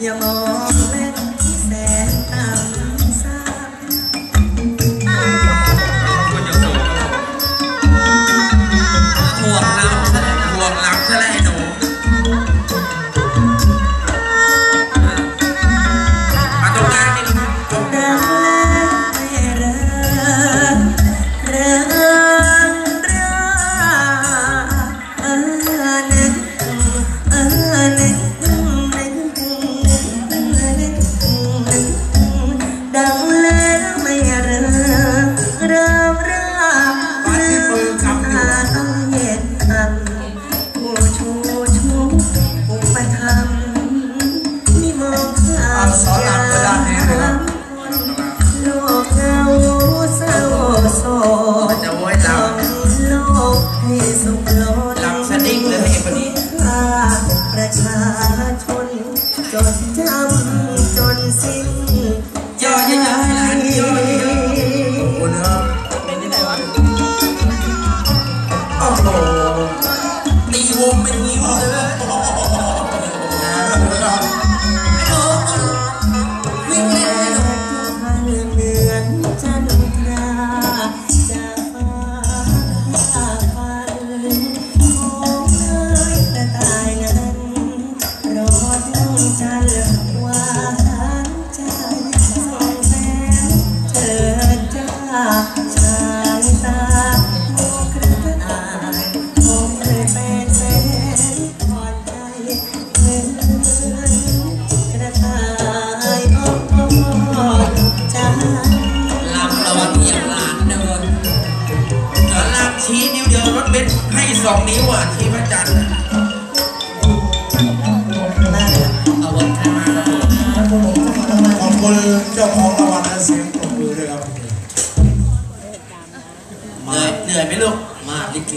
Yeah. ชนจดจำจนสิ้นใจอบคุณโอ้โหตีวงเป็นนิ้วเลยางเนินสาลามชี้นิ้วเดียวรถเบนซ์ให้สองนิ้วอะชี้พระจันทร์เอาวันมาขอบคุณเจ้าของรางวัลและเสียงปรบมือด้วยครับ เหนื่อยเหนื่อยไหมลูก มากลิเก